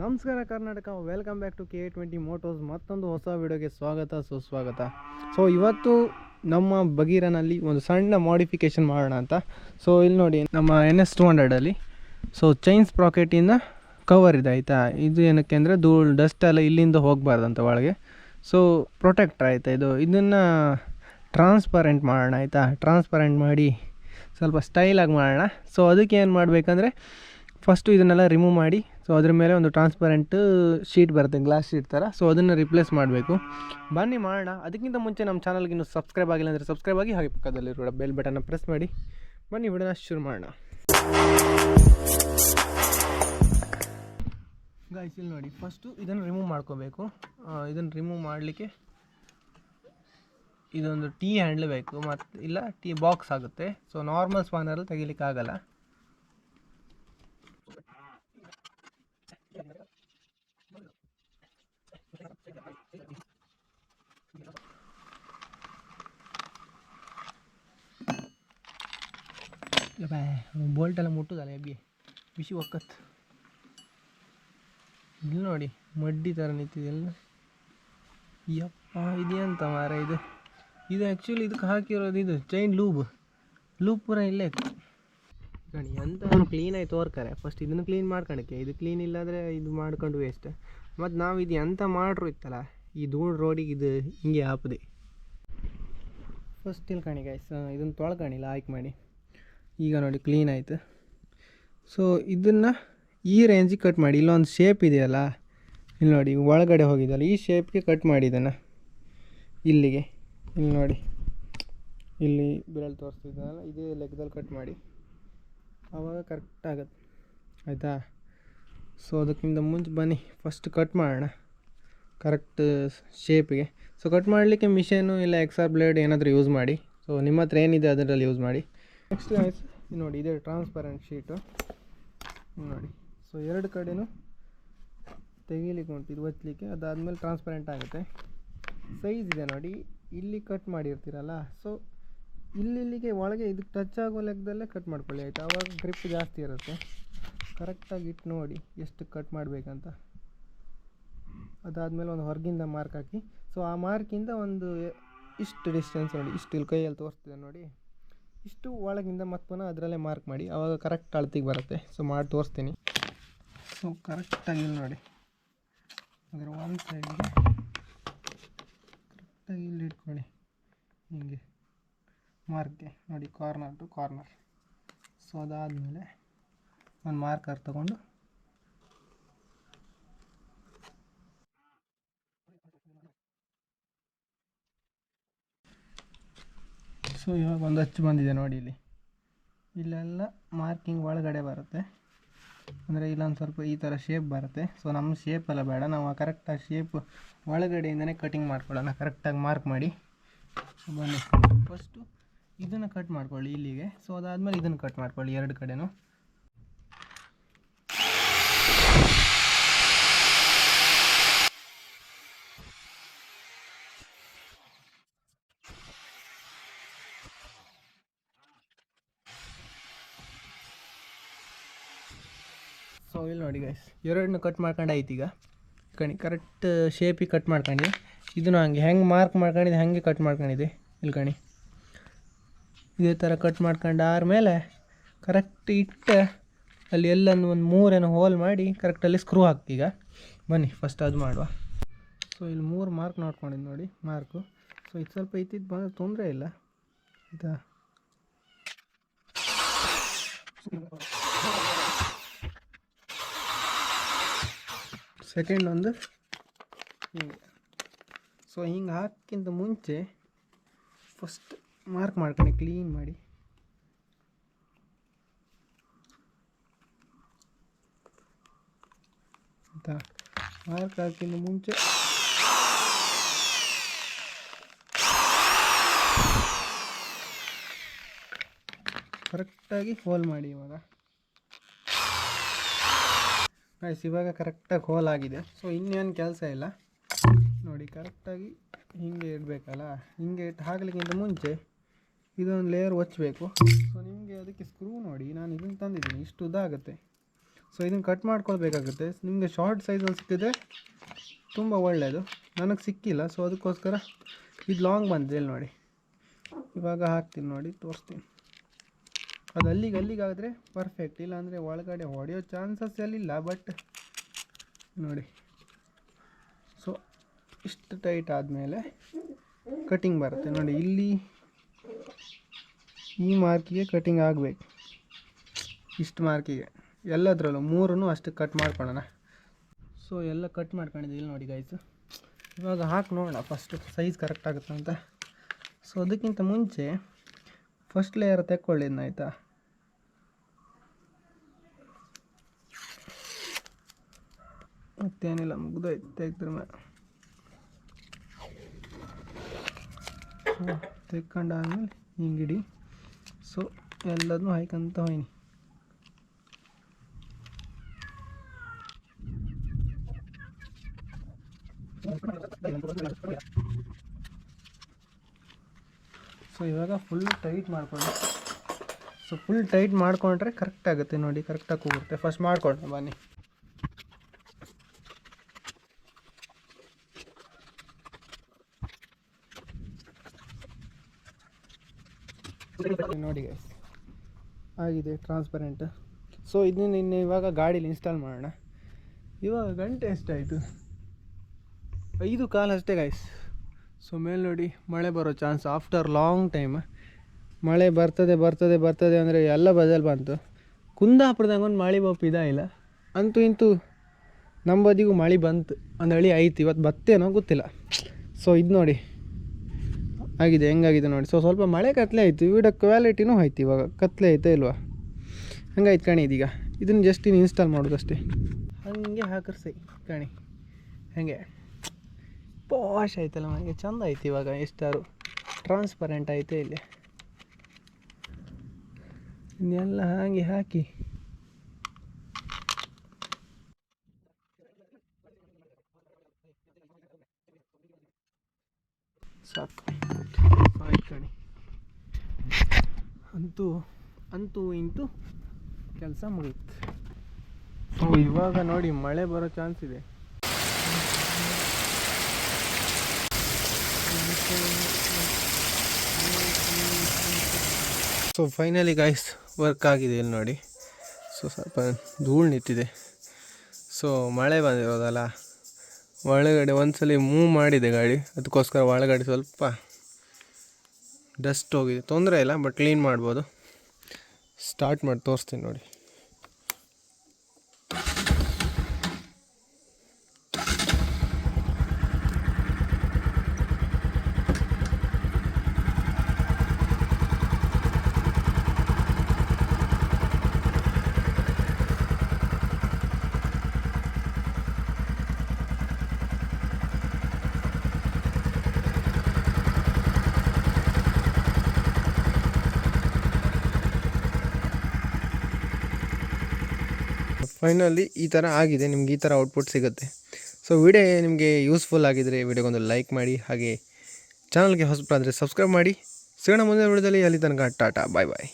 ನಮಸ್ಕಾರ Karnataka welcome back to K twenty motos ಮತ್ತೊಂದು ಹೊಸ ವಿಡಿಯೋಗೆ ಸ್ವಾಗತ, ಸುಸ್ವಾಗತ. ಸೊ ಇವತ್ತು ನಮ್ಮ ಬಗೀರನಲ್ಲಿ ಒಂದು ಸಣ್ಣ ಮಾಡಿಫಿಕೇಷನ್ ಮಾಡೋಣ ಅಂತ. ಸೊ ಇಲ್ಲಿ ನೋಡಿ, ನಮ್ಮ ಎನ್ ಎಸ್ ಟು ಹಂಡ್ರೆಡಲ್ಲಿ ಸೊ ಚೈನ್ಸ್ ಪ್ರಾಕೆಟಿಂದ ಕವರ್ ಇದೆ ಆಯಿತಾ? ಇದು ಏನಕ್ಕೆ ಅಂದರೆ ಧೂಳು ಡಸ್ಟ್ ಎಲ್ಲ ಇಲ್ಲಿಂದ ಹೋಗಬಾರ್ದಂತ ಒಳಗೆ. ಸೊ ಪ್ರೊಟೆಕ್ಟರ್ ಆಯಿತಾ ಇದು? ಇದನ್ನು ಟ್ರಾನ್ಸ್ಪರೆಂಟ್ ಮಾಡೋಣ, ಆಯಿತಾ? ಟ್ರಾನ್ಸ್ಪರೆಂಟ್ ಮಾಡಿ ಸ್ವಲ್ಪ ಸ್ಟೈಲಾಗಿ ಮಾಡೋಣ. ಸೊ ಅದಕ್ಕೆ ಏನು ಮಾಡಬೇಕಂದ್ರೆ ಫಸ್ಟು ಇದನ್ನೆಲ್ಲ ರಿಮೂವ್ ಮಾಡಿ ಸೊ ಅದ್ರ ಮೇಲೆ ಒಂದು ಟ್ರಾನ್ಸ್ಪರೆಂಟ್ ಶೀಟ್ ಬರುತ್ತೆ ಗ್ಲಾಸ್ ಶೀಟ್ ಥರ ಸೊ ಅದನ್ನು ರಿಪ್ಲೇಸ್ ಮಾಡಬೇಕು. ಬನ್ನಿ ಮಾಡೋಣ. ಅದಕ್ಕಿಂತ ಮುಂಚೆ ನಮ್ಮ ಚಾನಲ್ಗೆ ಇನ್ನೂ ಸಬ್ಸ್ಕ್ರೈಬ್ ಆಗಿಲ್ಲ ಅಂದರೆ ಸಬ್ಸ್ಕ್ರೈಬ್ ಆಗಿ ಹಾಗೆ ಪಕ್ಕದಲ್ಲಿರುವ ಬೆಲ್ ಬಟನ್ನ ಪ್ರೆಸ್ ಮಾಡಿ. ಬನ್ನಿ, ವಿಡಿಯೋನ ಶುರು ಮಾಡೋಣ. ಗಾಯ್ಸ್ ಇಲ್ಲಿ ನೋಡಿ. ಫಸ್ಟು ಇದನ್ನು ರಿಮೂವ್ ಮಾಡ್ಕೋಬೇಕು. ಇದನ್ನು ರಿಮೂವ್ ಮಾಡಲಿಕ್ಕೆ ಇದೊಂದು ಟೀ ಹ್ಯಾಂಡ್ಲ್ ಬೇಕು. ಮತ್ತು ಇಲ್ಲ ಟೀ ಬಾಕ್ಸ್ ಆಗುತ್ತೆ. ಸೊ ನಾರ್ಮಲ್ ಸ್ಪಾನರಲ್ಲಿ ತೆಗಿಲಿಕ್ಕೆ ಆಗಲ್ಲ ಬೋಲ್ಟ್ ಎಲ್ಲ ಮುಟ್ಟುದಲ್ಲ ಎಬ್ಬಿ ಬಿಸಿ ಒಕ್ಕತ್. ಇಲ್ಲಿ ನೋಡಿ, ಮಡ್ಡಿ ಥರ ನಿಂತಿದೆಲ್ಲ ಯಪ್ಪ ಇದೆಂತ ಮಾರ ಇದು. ಇದು ಆ್ಯಕ್ಚುಲಿ ಇದಕ್ಕೆ ಹಾಕಿರೋದು ಇದು ಚೈನ್ ಲೂಬ್ ಲೂಬ್ ಪೂರ ಇಲ್ಲೇ ಕಣಿ ಎಂತ ಕ್ಲೀನಾಗಿ ತೋರ್ತಾರೆ ಫಸ್ಟ್ ಇದನ್ನು ಕ್ಲೀನ್ ಮಾಡ್ಕೊಳಕ್ಕೆ ಇದು ಕ್ಲೀನ್ ಇಲ್ಲಾಂದರೆ ಇದು ಮಾಡ್ಕೊಂಡು ವೇಸ್ಟ್ ಮತ್ತು ನಾವು ಇದು ಎಂತ ಮಾಡ್ರು ಇತ್ತಲ್ಲ, ಈ ಧೂಳು ರೋಡಿಗೆ ಇದು ಹಿಂಗೆ ಹಾಪದೆ. ಫಸ್ಟ್ ಇಲ್ಲಿ ಕಣಿಕಾಯ್ತು ಇದನ್ನು ತೊಳ್ಕಣಿಲ್ಲ ಆಯ್ಕೆ ಮಾಡಿ. ಈಗ ನೋಡಿ ಕ್ಲೀನ್ ಆಯಿತು. ಸೊ ಇದನ್ನು ಈ ರೇಂಜಿಗೆ ಕಟ್ ಮಾಡಿ. ಇಲ್ಲೊಂದು ಶೇಪ್ ಇದೆಯಲ್ಲ, ಇಲ್ಲಿ ನೋಡಿ ಒಳಗಡೆ ಹೋಗಿದ್ದಲ್ಲ, ಈ ಶೇಪ್ಗೆ ಕಟ್ ಮಾಡಿ ಇದನ್ನು. ಇಲ್ಲಿಗೆ, ಇಲ್ಲಿ ನೋಡಿ. ಇಲ್ಲಿ ಬಿರಳು ತೋರಿಸ್ತಿದ್ದಾನಲ್ಲ, ಇದೇ ಲೆಕ್ಕದಲ್ಲಿ ಕಟ್ ಮಾಡಿ. ಆವಾಗ ಕರೆಕ್ಟ್ ಆಗುತ್ತೆ. ಆಯಿತಾ? ಸೊ ಅದಕ್ಕಿಂತ ಮುಂಚೆ ಬನ್ನಿ. ಫಸ್ಟ್ ಕಟ್ ಮಾಡೋಣ. ಕರೆಕ್ಟ್ ಶೇಪಿಗೆ ಸೊ ಕಟ್ ಮಾಡಲಿಕ್ಕೆ ಮಿಷನು ಇಲ್ಲ ಎಕ್ಸಾ ಬ್ಲೇಡ್ ಏನಾದರೂ ಯೂಸ್ ಮಾಡಿ. ಸೊ ನಿಮ್ಮ ಹತ್ರ ಏನಿದೆ ಅದರಲ್ಲಿ ಯೂಸ್ ಮಾಡಿ. ನೆಕ್ಸ್ಟ್ ನೋಡಿ, ಇದೆ ಟ್ರಾನ್ಸ್ಪರೆಂಟ್ ಶೀಟು ನೋಡಿ. ಸೊ ಎರಡು ಕಡೆಯೂ ತೆಗೀಲಿಕ್ಕೆ ಉಂಟು, ಇದು ಒತ್ತಲಿಕ್ಕೆ ಅದಾದಮೇಲೆ ಟ್ರಾನ್ಸ್ಪರೆಂಟ್ ಆಗುತ್ತೆ. ಸೈಜ್ ಇದೆ ನೋಡಿ. ಇಲ್ಲಿ ಕಟ್ ಮಾಡಿರ್ತೀರಲ್ಲ? ಸೊ ಇಲ್ಲಿಗೆ ಒಳಗೆ ಇದಕ್ಕೆ ಟಚ್ ಆಗೋ ಲೆಕ್ಕದಲ್ಲೇ ಕಟ್ ಮಾಡ್ಕೊಳ್ಳಿ, ಆಯಿತು? ಆವಾಗ ಗ್ರಿಪ್ ಜಾಸ್ತಿ ಇರುತ್ತೆ. ಕರೆಕ್ಟಾಗಿ ಇಟ್ಟು ನೋಡಿ ಎಷ್ಟು ಕಟ್ ಮಾಡಬೇಕಂತ. ಅದಾದಮೇಲೆ ಒಂದು ಹೊರಗಿಂದ ಮಾರ್ಕ್ ಹಾಕಿ. ಸೊ ಆ ಮಾರ್ಕಿಂದ ಒಂದು ಇಷ್ಟು ಡಿಸ್ಟೆನ್ಸ್ ನೋಡಿ, ಇಷ್ಟು ಇಲ್ಲಿ ಕೈಯಲ್ಲಿ ತೋರಿಸ್ತಿದೆ ನೋಡಿ. ಇಷ್ಟು ಒಳಗಿಂದ ಮತ್ತೆ ಪುನಃ ಅದರಲ್ಲೇ ಮಾರ್ಕ್ ಮಾಡಿ ಆವಾಗ ಕರೆಕ್ಟ್ ಅಳತಿಗೆ ಬರುತ್ತೆ. ಸೊ ಮಾಡಿ ತೋರಿಸ್ತೀನಿ. ಸೊ ಕರೆಕ್ಟಾಗಿ ಇಲ್ಲಿ ನೋಡಿ. ಅದರ ಒನ್ ಸೈಡ್ಗೆ ಕರೆಕ್ಟಾಗಿ ಇಲ್ಲಿ ಇಟ್ಕೊಳ್ಳಿ. ಹಿಂಗೆ ಮಾರ್ಕ್ಗೆ ನೋಡಿ ಕಾರ್ನರ್ ಟು ಕಾರ್ನರ್ ಸೊ ಅದಾದಮೇಲೆ ಒಂದು ಮಾರ್ಕರ್ ತಗೊಂಡು ಸೊ ಇವಾಗ ಒಂದು ಹಚ್ಚು ಬಂದಿದೆ ನೋಡಿ ಇಲ್ಲಿ. ಇಲ್ಲೆಲ್ಲ ಮಾರ್ಕಿಂಗ್ ಒಳಗಡೆ ಬರುತ್ತೆ. ಅಂದರೆ ಇಲ್ಲೊಂದು ಸ್ವಲ್ಪ ಈ ಥರ ಶೇಪ್ ಬರುತ್ತೆ. ಸೊ ನಮ್ಮ ಶೇಪ್ ಎಲ್ಲ ಬೇಡ. ನಾವು ಕರೆಕ್ಟಾಗಿ ಶೇಪ್ ಒಳಗಡೆಯಿಂದನೇ ಕಟಿಂಗ್ ಮಾಡ್ಕೊಳ್ಳೋಣ. ಕರೆಕ್ಟಾಗಿ ಮಾರ್ಕ್ ಮಾಡಿ. ಬನ್ನಿ. ಫಸ್ಟು ಇದನ್ನು ಕಟ್ ಮಾಡ್ಕೊಳ್ಳಿ ಇಲ್ಲಿಗೆ. ಸೊ ಅದಾದಮೇಲೆ ಇದನ್ನು ಕಟ್ ಮಾಡ್ಕೊಳ್ಳಿ ಎರಡು ಕಡೆನೂ. ಸೊ ಇಲ್ಲಿ ನೋಡಿ ಗೈಸ್ ಎರಡನ್ನೂ ಕಟ್ ಮಾಡ್ಕೊಂಡು ಈಗ. ಕಣಿ ಕರೆಕ್ಟ್ ಶೇಪಿಗೆ ಕಟ್ ಮಾಡ್ಕೊಂಡು ಇದನ್ನು ಹಂಗೆ, ಹೆಂಗೆ ಮಾರ್ಕ್ ಮಾಡ್ಕೊಂಡಿದ್ದೆ ಹಾಗೆ ಕಟ್ ಮಾಡ್ಕೊಂಡಿದ್ದೆ ಇಲ್ಲಿ ಕಣಿ. ಇದೇ ಥರ ಕಟ್ ಮಾಡ್ಕೊಂಡು ಆದಮೇಲೆ ಕರೆಕ್ಟ್ ಇಟ್ಟು ಅಲ್ಲಿ ಎಲ್ಲನ್ನು ಒಂದು ಮೂರೇನೋ ಹೋಲ್ ಮಾಡಿ ಕರೆಕ್ಟಲ್ಲಿ ಸ್ಕ್ರೂ ಹಾಕ್ತೀಗ ಬನ್ನಿ ಫಸ್ಟ್ ಅದು ಮಾಡುವ. ಸೊ ಇಲ್ಲಿ ಮೂರು ಮಾರ್ಕ್ ನೋಡ್ಕೊಂಡಿದ್ದು ನೋಡಿ ಮಾರ್ಕು ಸೊ ಇದು ಸ್ವಲ್ಪ ಇತ್ತಿದ್ದು ಬಂದರೆ ತೊಂದರೆ ಇಲ್ಲ. ಆಯಿತಾ? ಸೆಕೆಂಡ್ ಒಂದು ಹಿಂಗೆ. ಸೊ ಹಿಂಗೆ ಹಾಕಿಂತ ಮುಂಚೆ ಫಸ್ಟ್ ಮಾರ್ಕ್ ಮಾಡ್ಕೊಂಡು ಕ್ಲೀನ್ ಮಾಡಿ. ಆಯಿತಾ? ಮಾರ್ಕ್ ಹಾಕಿಂತ ಮುಂಚೆ ಕರೆಕ್ಟಾಗಿ ಹೋಲ್ ಮಾಡಿ ಇವಾಗ. ಗೈಸ್ ಇವಾಗ ಕರೆಕ್ಟಾಗಿ ಹೋಲ್ ಆಗಿದೆ. ಸೊ ಇನ್ನೇನು ಕೆಲಸ ಇಲ್ಲ. ನೋಡಿ ಕರೆಕ್ಟಾಗಿ ಹಿಂಗೆ ಇಡಬೇಕಲ್ಲ? ಹಿಂಗೆ ಇಟ್ಟು ಹಾಕ್ಲಿಕ್ಕಿಂತ ಮುಂಚೆ ಇದೊಂದು ಲೇಯರ್ ಒಚ್ಚಬೇಕು ಸೊ ನಿಮಗೆ ಅದಕ್ಕೆ ಸ್ಕ್ರೂ ನೋಡಿ, ನಾನು ಇದನ್ನು ತಂದಿದ್ದೀನಿ. ಇಷ್ಟು ಉದ್ದ ಆಗುತ್ತೆ ಸೊ ಇದನ್ನು ಕಟ್ ಮಾಡ್ಕೊಳ್ಬೇಕಾಗುತ್ತೆ. ನಿಮಗೆ ಶಾರ್ಟ್ ಸೈಜಲ್ಲಿ ಸಿಕ್ಕಿದ್ರೆ ತುಂಬ ಒಳ್ಳೆಯದು ನನಗೆ ಸಿಕ್ಕಿಲ್ಲ ಸೊ ಅದಕ್ಕೋಸ್ಕರ ಇದು ಲಾಂಗ್ ಬಂದಿದೆ. ಇಲ್ಲಿ ನೋಡಿ. ಇವಾಗ ಹಾಕ್ತೀನಿ ನೋಡಿ, ತೋರಿಸ್ತೀನಿ. ಅದು ಅಲ್ಲಿಗೆ ಅಲ್ಲಿಗಾದರೆ ಪರ್ಫೆಕ್ಟ್ ಇಲ್ಲಾಂದರೆ ಒಳಗಡೆ ಹೊಡೆಯೋ ಚಾನ್ಸಸ್ ಎಲ್ಲಿಲ್ಲ ಬಟ್ ನೋಡಿ. ಸೊ ಇಷ್ಟು ಟೈಟ್ ಆದಮೇಲೆ ಕಟಿಂಗ್ ಬರುತ್ತೆ. ನೋಡಿ, ಇಲ್ಲಿ ಈ ಮಾರ್ಕಿಗೆ ಕಟಿಂಗ್ ಆಗಬೇಕು. ಇಷ್ಟು ಮಾರ್ಕಿಗೆ ಎಲ್ಲದರಲ್ಲೂ ಮೂರನ್ನು ಅಷ್ಟು ಕಟ್ ಮಾಡ್ಕೊಳ್ಳೋಣ. ಸೊ ಎಲ್ಲ ಕಟ್ ಮಾಡ್ಕೊಂಡಿದ್ದೀವಿ. ಇಲ್ಲಿ ನೋಡಿ ಗಾಯ್ಸು ಇವಾಗ ಹಾಕಿ ನೋಡೋಣ ಫಸ್ಟು ಸೈಜ್ ಕರೆಕ್ಟ್ ಆಗುತ್ತೆ ಅಂತ. ಸೊ ಅದಕ್ಕಿಂತ ಮುಂಚೆ ಫಸ್ಟ್ ಲೇಯರ್ ತೆಕ್ಕೊಳ್ಳಿದ್ನ ಆಯಿತಾ? ಮತ್ತೇನಿಲ್ಲ ಮುಗ್ದೋಯ್ತು ತೆಗ್ದ್ರಮೆ ಮೇಲೆ. ತೆಕ್ಕೊಂಡಾದ್ಮೇಲೆ ಹಿಂಗಿಡಿ. ಸೊ ಎಲ್ಲದನ್ನೂ ಹಾಯ್ಕೊಂತ ಹೋಯ್ನಿ. ಸೊ ಇವಾಗ ಫುಲ್ ಟೈಟ್ ಮಾಡ್ಕೊಳ್ಳಿ ಸೊ ಫುಲ್ ಟೈಟ್ ಮಾಡ್ಕೊಂಡ್ರೆ ಕರೆಕ್ಟ್ ಆಗುತ್ತೆ ನೋಡಿ ಕರೆಕ್ಟಾಗಿ ಕೂಗುತ್ತೆ ಫಸ್ಟ್ ಮಾಡ್ಕೊಳ್ಳೋಣ ಬನ್ನಿ. ನೋಡಿ ಗೈಸ್ ಆಗಿದೆ ಟ್ರಾನ್ಸ್ಪರೆಂಟ್ ಸೊ ಇದನ್ನ ಇನ್ನು ಇವಾಗ ಗಾಡೀಲಿ ಇನ್ಸ್ಟಾಲ್ ಮಾಡೋಣ. ಇವಾಗ ಗಂಟೆ ಎಷ್ಟಾಯಿತು? ಐದು ಕಾಲು ಅಷ್ಟೇ ಗೈಸ್ ಸೊ ಮೇಲೆ ನೋಡಿ, ಮಳೆ ಬರೋ ಚಾನ್ಸ್ ಆಫ್ಟರ್ ಲಾಂಗ್ ಟೈಮ್ ಮಳೆ ಬರ್ತದೆ ಬರ್ತದೆ ಬರ್ತದೆ ಅಂದರೆ ಎಲ್ಲ ಬದಲು ಬಂತು. ಕುಂದಾಪುರದಾಗ ಒಂದು ಮಳೆ ಬಪ್ಪ ಇಲ್ಲ? ಅಂತೂ ಇಂತೂ ನಮ್ಮ ಬದಿಗೂ ಮಳೆ ಬಂತು. ಒಂದು ಹಳಿ ಐತಿ ಇವತ್ತು ಬತ್ತೇನೋ ಗೊತ್ತಿಲ್ಲ. ಸೊ ಇದು ನೋಡಿ. ಆಗಿದೆ, ಹೆಂಗಾಗಿದೆ ನೋಡಿ. ಸೊ ಸ್ವಲ್ಪ ಮಳೆ ಕತ್ಲೆ ಆಯಿತು. ವಿಡಿಯೋ ಕ್ವಾಲಿಟಿನೂ ಆಯ್ತು ಇವಾಗ. ಕತ್ಲೆ ಆಯ್ತಾ ಇಲ್ವಾ? ಹಂಗಾಯ್ತು ಕಣಿ ಇದೀಗ. ಇದನ್ನು ಜಸ್ಟ್ ಇನ್ನು ಇನ್ಸ್ಟಾಲ್ ಮಾಡೋದು ಅಷ್ಟೇ ಹಾಗೆ ಹಾಕರ್ಸಿ ಕಣಿ. ಹಾಗೆ. ಪಾಶ್ ಆಯ್ತಲ್ಲ ನನಗೆ ಚಂದ ಆಯ್ತು ಇವಾಗ ಎಷ್ಟಾರು ಟ್ರಾನ್ಸ್ಪರೆಂಟ್ ಐತೆ ಇಲ್ಲಿ. ಇನ್ನೆಲ್ಲ ಹಾಗೆ ಹಾಕಿ. ಸಾಕು. ಕಣಿ ಅಂತೂ ಅಂತೂ ಇಂತೂ ಕೆಲಸ ಮುಗೀತು. ಸೊ, ಇವಾಗ ನೋಡಿ ಮಳೆ ಬರೋ ಚಾನ್ಸ್ ಇದೆ. ಸೊ ಫೈನಲಿ ಗಾಯ್ಸ್ ವರ್ಕ್ ಆಗಿದೆ ಇಲ್ಲಿ ನೋಡಿ. ಸೊ, ಸ್ವಲ್ಪ ಧೂಳು ನಿಂತಿದೆ. ಸೊ, ಮಳೆ ಬಂದಿರೋದಲ್ಲ? ಒಳಗಡೆ ಒಂದ್ಸಲಿ ಮೂವ್ ಮಾಡಿದೆ ಗಾಡಿ. ಅದಕ್ಕೋಸ್ಕರ ಒಳಗಡೆ ಸ್ವಲ್ಪ ಡಸ್ಟ್ ಹೋಗಿದೆ. ತೊಂದರೆ ಇಲ್ಲ ಬಟ್ ಕ್ಲೀನ್ ಮಾಡ್ಬೋದು. ಸ್ಟಾರ್ಟ್ ಮಾಡಿ ತೋರಿಸ್ತೀನಿ ನೋಡಿ. ಫೈನಲಿ ಈ ಥರ ಆಗಿದೆ, ನಿಮ್ಗೆ ಈ ಥರ ಔಟ್ಪುಟ್ ಸಿಗುತ್ತೆ. ಸೊ ವಿಡಿಯೋ ನಿಮಗೆ ಯೂಸ್ಫುಲ್ ಆಗಿದ್ದರೆ ವಿಡಿಯೋಗೊಂದು ಲೈಕ್ ಮಾಡಿ, ಹಾಗೆ ಚಾನಲ್ಗೆ ಹೊಸಬರಾದರೆ ಸಬ್ಸ್ಕ್ರೈಬ್ ಮಾಡಿ. ಸಿಗೋಣ ಮುಂದಿನ ವಿಡಿಯೋದಲ್ಲಿ ಅಲ್ಲಿ ತನಕ ಟಾಟಾ ಬಾಯ್ ಬಾಯ್